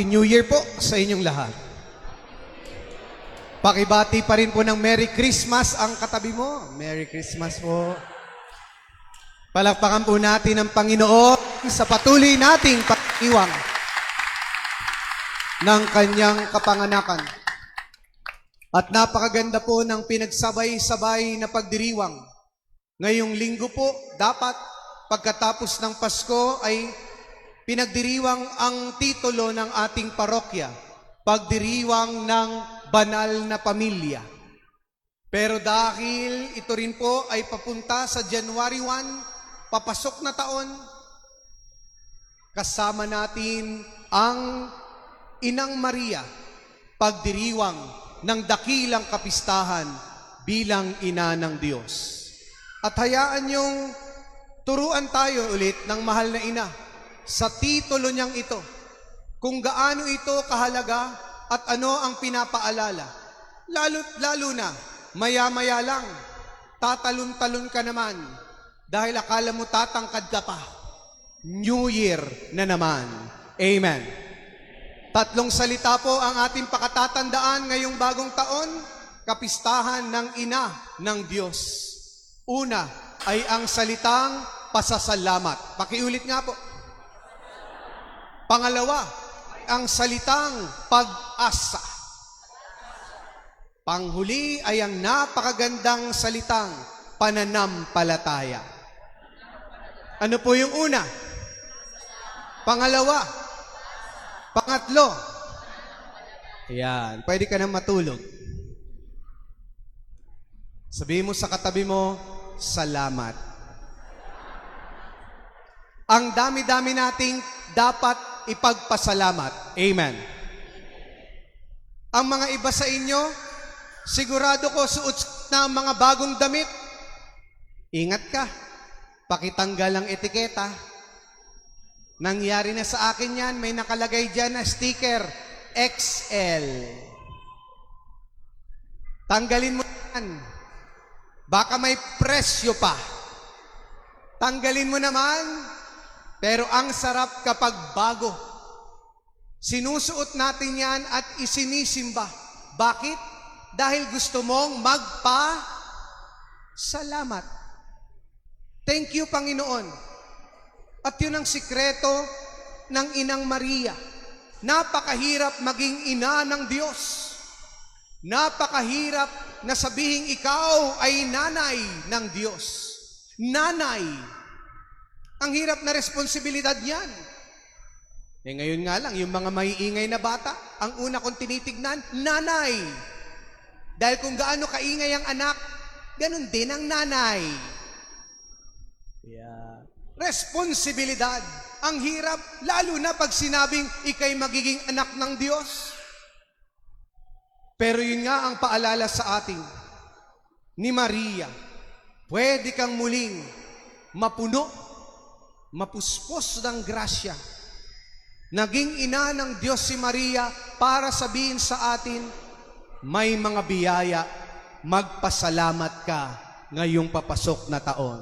Happy New Year po sa inyong lahat. Pakibati pa rin po ng Merry Christmas ang katabi mo. Merry Christmas po. Palakpakan po natin ang Panginoon sa patuloy nating pag-iwang ng kanyang kapanganakan. At napakaganda po ng pinagsabay-sabay na pagdiriwang. Ngayong linggo po, dapat pagkatapos ng Pasko ay pinagdiriwang ang titulo ng ating parokya, pagdiriwang ng banal na pamilya. Pero dahil ito rin po ay papunta sa January 1, papasok na taon, kasama natin ang Inang Maria, pagdiriwang ng dakilang kapistahan bilang ina ng Diyos. At hayaan niyong turuan tayo ulit ng mahal na ina sa titulo niyang ito, kung gaano ito kahalaga at ano ang pinapaalala. Lalo, lalo na, maya-maya lang, tatalon-talon ka naman dahil akala mo tatangkad ka pa. New Year na naman. Amen. Tatlong salita po ang ating pakatatandaan ngayong bagong taon, kapistahan ng ina ng Diyos. Una ay ang salitang pasasalamat. Pakiulit nga po. Pangalawa, ang salitang pag-asa. Panghuli ay ang napakagandang salitang pananampalataya. Ano po yung una? Pangalawa. Pangatlo. Ayan, pwede ka nang matulog. Sabihin mo sa katabi mo, salamat. Ang dami-dami nating dapat ipagpasalamat. Amen. Ang mga iba sa inyo, sigurado ko suot na ang mga bagong damit. Ingat ka. Pakitanggal ang etiketa. Nangyari na sa akin yan, may nakalagay dyan na sticker, XL. Tanggalin mo yan. Baka may presyo pa. Tanggalin mo naman, pero ang sarap kapag bago. Sinusuot natin yan at isinisimba. Bakit? Dahil gusto mong magpa salamat. Thank you, Panginoon. At yun ang sikreto ng Inang Maria. Napakahirap maging ina ng Diyos. Napakahirap na sabihing ikaw ay nanay ng Diyos. Nanay. Ang hirap na responsibilidad niyan. Eh ngayon nga lang, yung mga maiingay na bata, ang una kong tinitignan, nanay. Dahil kung gaano kaingay ang anak, ganun din ang nanay. Yeah. Responsibilidad. Ang hirap, lalo na pag sinabing ikay magiging anak ng Diyos. Pero yun nga ang paalala sa ating ni Maria. Pwede kang muling mapuno, mapuspos ng grasya. Naging ina ng Diyos si Maria para sabihin sa atin, may mga biyaya, magpasalamat ka ngayong papasok na taon.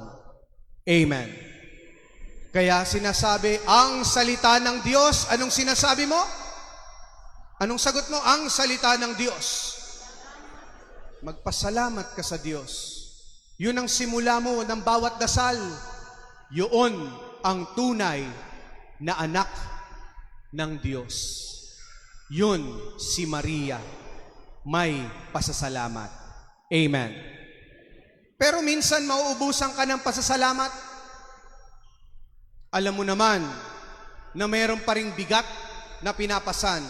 Amen. Kaya sinasabi, ang salita ng Diyos, anong sinasabi mo? Anong sagot mo? Ang salita ng Diyos. Magpasalamat ka sa Diyos. Yun ang simula mo ng bawat dasal. Yun ang tunay na anak ng Diyos. Yun si Maria. May pasasalamat. Amen. Pero minsan mauubusan ka ng pasasalamat. Alam mo naman na mayroon pa ring bigat na pinapasan.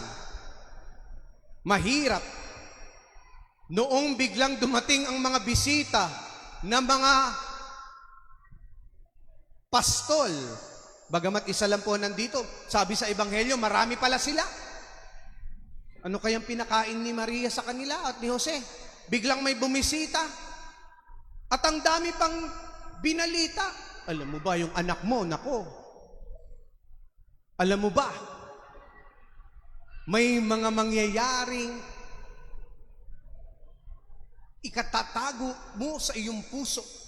Mahirap. Noong biglang dumating ang mga bisita ng mga pastol, bagamat isa lang po nandito, sabi sa Ebanghelyo, marami pala sila. Ano kayang pinakain ni Maria sa kanila at ni Jose? Biglang may bumisita. At ang dami pang binalita. Alam mo ba yung anak mo, nako. Alam mo ba, may mga mangyayaring ikatatago mo sa iyong puso.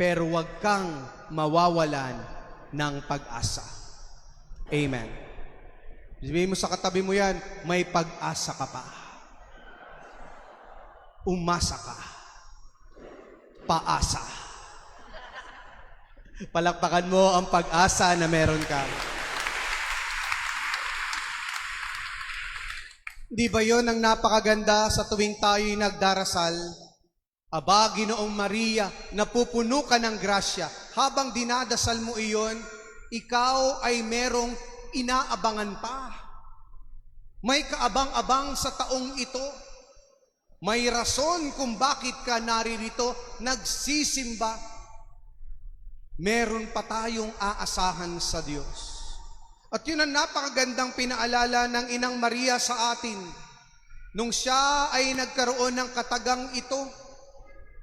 Pero huwag kang mawawalan ng pag-asa. Amen. Sabihin mo sa katabi mo yan, may pag-asa ka pa. Umasa ka. Paasa. Palakpakan mo ang pag-asa na meron ka. Di ba yon ang napakaganda sa tuwing tayo'y nagdarasal? Aba, Ginoong Maria, napupuno ka ng grasya. Habang dinadasal mo iyon, ikaw ay merong inaabangan pa. May kaabang-abang sa taong ito. May rason kung bakit ka naririto nagsisimba. Meron pa tayong aasahan sa Diyos. At yun ang napakagandang pinaalala ng Inang Maria sa atin. Nung siya ay nagkaroon ng katagang ito,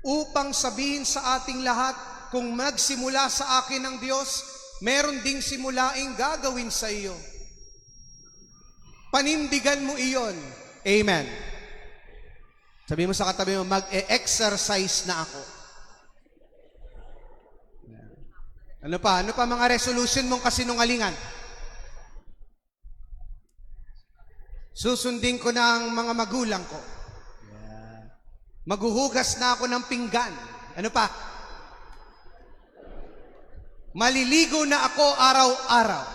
upang sabihin sa ating lahat, kung magsimula sa akin ng Diyos, meron ding simulaing gagawin sa iyo. Panindigan mo iyon. Amen. Sabi mo sa katabi mo, mag-e-exercise na ako. Ano pa? Ano pa mga resolution mong kasinungalingan? Susundin ko ng mga magulang ko. Maghuhugas na ako ng pinggan. Ano pa? Maliligo na ako araw-araw.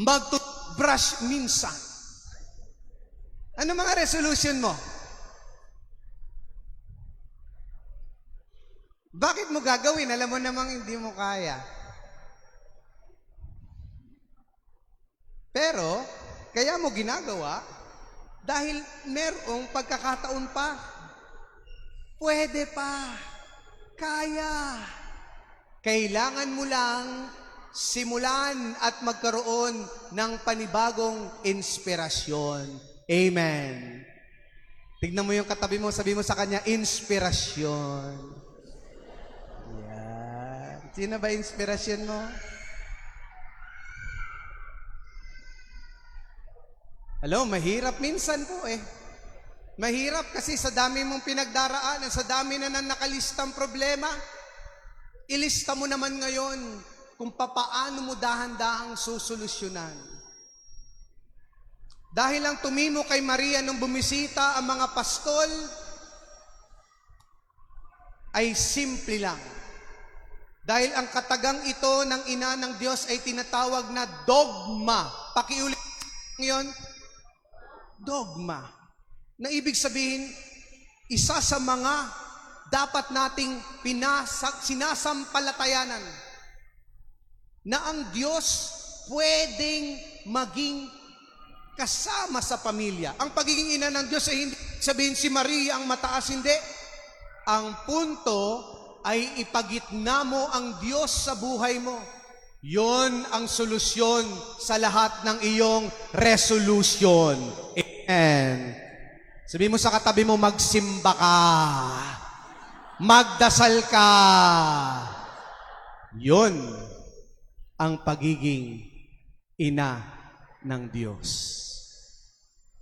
Magtutbrush minsan. Ano mga resolution mo? Bakit mo gagawin? Alam mo namang hindi mo kaya. Pero, kaya mo ginagawa dahil merong pagkakataon pa. Pwede pa. Kaya. Kailangan mo lang simulan at magkaroon ng panibagong inspirasyon. Amen. Tignan mo yung katabi mo, sabi mo sa kanya, inspirasyon. Yan. Sino ba inspirasyon mo? Alam, mahirap minsan po eh. Mahirap kasi sa dami mong pinagdaraanan, sa dami na nang nakalistang problema, ilista mo naman ngayon kung papaano mo dahan-dahang susolusyonan. Dahil lang tumimo kay Maria nung bumisita ang mga pastol, ay simple lang. Dahil ang katagang ito ng ina ng Diyos ay tinatawag na dogma. Pakiulit ngayon, dogma. Na ibig sabihin, isa sa mga dapat nating pinasak, sinasampalatayanan na ang Diyos pwedeng maging kasama sa pamilya. Ang pagiging ina ng Diyos ay hindi sabihin si Maria ang mataas, hindi. Ang punto ay ipagitna mo ang Diyos sa buhay mo. Yon ang solusyon sa lahat ng iyong resolution. Amen. Sabi mo sa katabi mo, magsimba ka. Magdasal ka. Yon ang pagiging ina ng Diyos.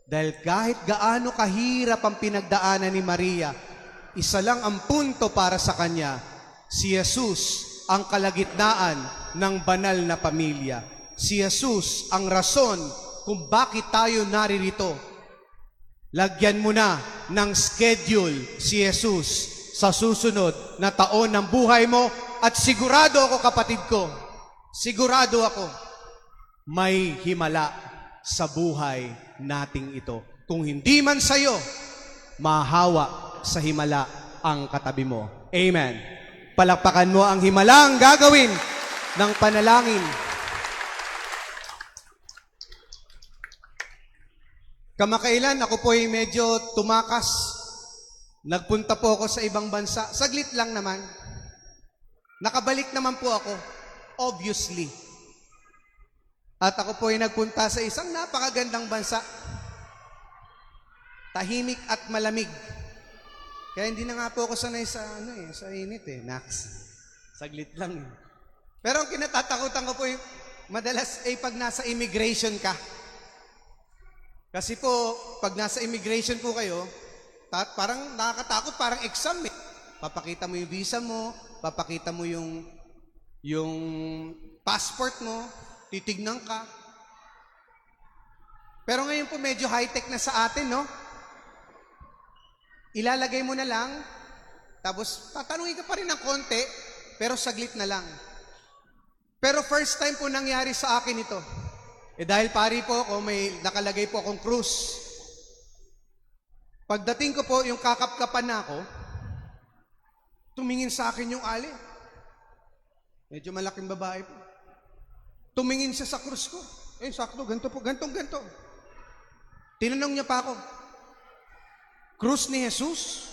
Dahil kahit gaano kahirap ang pinagdaanan ni Maria, isa lang ang punto para sa kanya, si Jesus ang kalagitnaan ng banal na pamilya. Si Jesus ang rason kung bakit tayo naririto. Lagyan mo na ng schedule si Jesus sa susunod na taon ng buhay mo at sigurado ako kapatid ko, sigurado ako, may himala sa buhay nating ito. Kung hindi man sa'yo, mahawa sa himala ang katabi mo. Amen. Palakpakan mo ang himala ang gagawin ng panalangin. Kamakailan ako po ay medyo tumakas. Nagpunta po ako sa ibang bansa. Saglit lang naman. Nakabalik naman po ako. Obviously. At ako po ay nagpunta sa isang napakagandang bansa. Tahimik at malamig. Kaya hindi na nga po ako sanay sa ano eh, sa init eh, Nax. Saglit lang eh. Pero ang kinatatakutan ko po yung madalas ay pag nasa immigration ka. Kasi po, pag nasa immigration po kayo, ta- parang nakakatakot, parang exam eh. Papakita mo yung visa mo, papakita mo yung yung passport mo, titignan ka. Pero ngayon po medyo high-tech na sa atin, no? Ilalagay mo na lang, tapos tatanungin ka pa rin ng konti, pero saglit na lang. Pero first time po nangyari sa akin ito. Eh dahil pari po ako, may nakalagay po akong cruise. Pagdating ko po, yung kakapkapan na ako, tumingin sa akin yung ali. Medyo malaking babae po. Tumingin siya sa krus ko. Eh, sakto, ganito po, gantong, ganto. Tinanong niya pa ako, krus ni Jesus?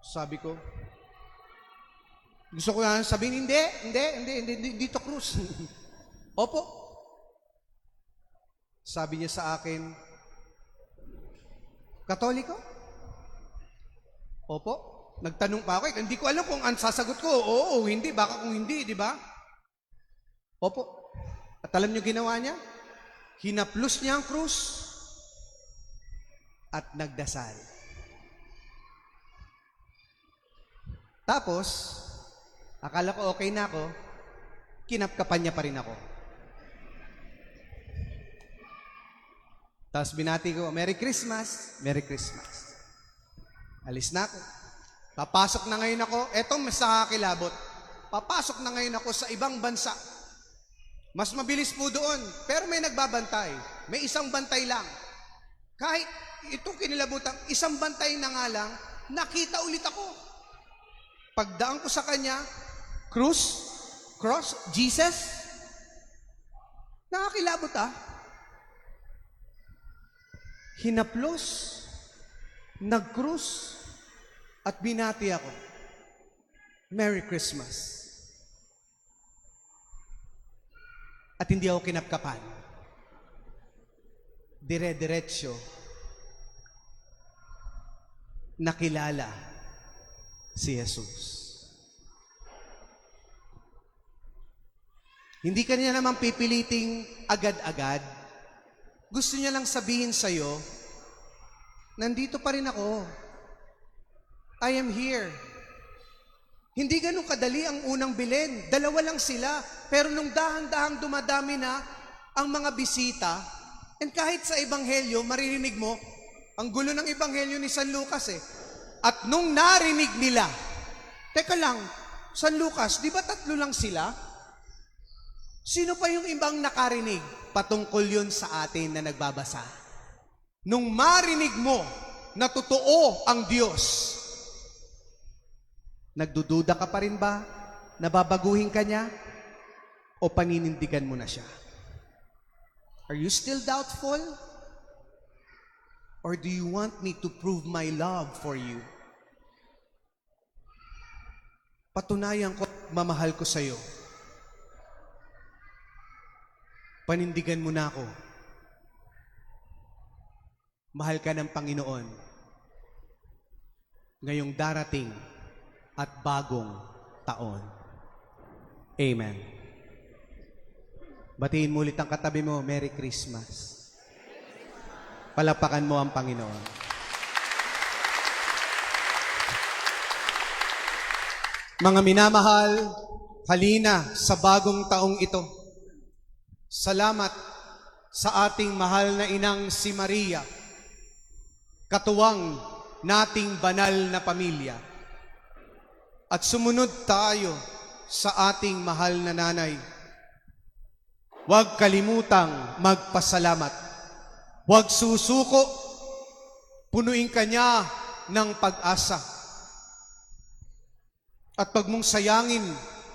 Sabi ko, gusto ko nga sabihin, hindi, hindi, hindi, hindi, hindi dito krus. Opo. Sabi niya sa akin, Katoliko? Opo. Nagtanong pa ako, eh, hindi ko alam kung ang sasagot ko, oo o hindi, baka kung hindi, di ba? Opo. At alam niyo ginawa niya? Hinaplos niya ang krus at nagdasal. Tapos, akala ko okay na ako, kinapkapan niya pa rin ako. Tapos binati ko, Merry Christmas, Merry Christmas. Alis na ako. Papasok na ngayon ako, etong mas nakakilabot. Papasok na ngayon ako sa ibang bansa. Mas mabilis po doon, pero may nagbabantay. May isang bantay lang. Kahit itong kinilabutan, isang bantay na nga lang, nakita ulit ako. Pagdaan ko sa kanya, cross, cross, Jesus. Nakakilabot ah. Hinaplos, nag-cruise, at binati ako. Merry Christmas. At hindi ako kinapkapan. Dire-diretsyo. Nakilala si Jesus. Hindi ka niya naman pipiliting agad-agad. Gusto niya lang sabihin sa'yo, nandito pa rin ako. I am here. Hindi ganun kadali ang unang bilin. Dalawa lang sila. Pero nung dahan-dahang dumadami na ang mga bisita, and kahit sa Ebanghelyo, maririnig mo, ang gulo ng Ebanghelyo ni San Lucas eh. At nung narinig nila, teka lang, San Lucas, di ba tatlo lang sila? Sino pa yung ibang nakarinig? Patungkol yun sa atin na nagbabasa. Nung marinig mo na totoo ang Diyos, nagdududa ka pa rin ba? Nababaguhin ka niya? O paninindigan mo na siya? Are you still doubtful? Or do you want me to prove my love for you? Patunayan ko, mamahal ko sa'yo. Panindigan mo na ako. Mahal ka ng Panginoon. Ngayong darating at bagong taon. Amen. Batiin mo ulit ang katabi mo, Merry Christmas. Palapakan mo ang Panginoon. Mga minamahal, halina sa bagong taong ito. Salamat sa ating mahal na inang si Maria, katuwang nating banal na pamilya. At sumunod tayo sa ating mahal na nanay. Huwag kalimutang magpasalamat. Huwag susuko. Punuin ka niya ng pag-asa. At pag mong sayangin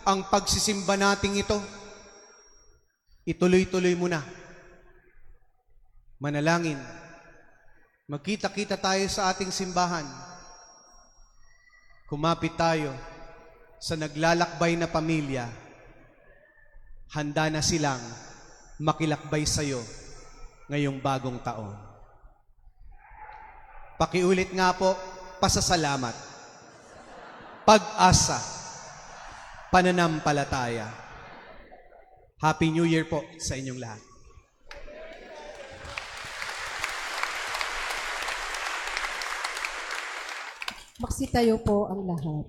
ang pagsisimba nating ito, ituloy-tuloy mo na. Manalangin. Magkita-kita tayo sa ating simbahan. Kumapit tayo sa naglalakbay na pamilya. Handa na silang makilakbay sa iyo ngayong bagong taon. Pakiulit nga po, pasasalamat, pag-asa, pananampalataya. Happy New Year po sa inyong lahat. Magsitayo po ang lahat.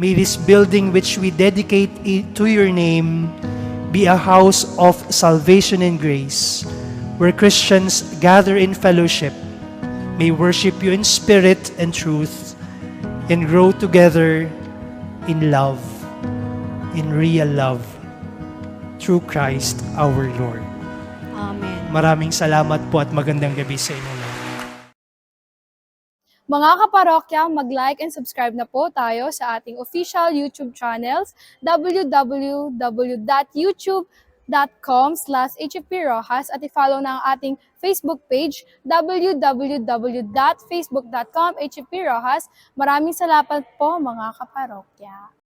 May this building which we dedicate to your name be a house of salvation and grace, where Christians gather in fellowship, may worship you in spirit and truth, and grow together in love, in real love, through Christ our Lord. Amen. Maraming salamat po at magandang gabi sa inyo. Mga kaparokya, mag-like and subscribe na po tayo sa ating official YouTube channels www.youtube.com slash hfprojas at i-follow na ang ating Facebook page www.facebook.com hfprojas. Maraming salamat po mga kaparokya.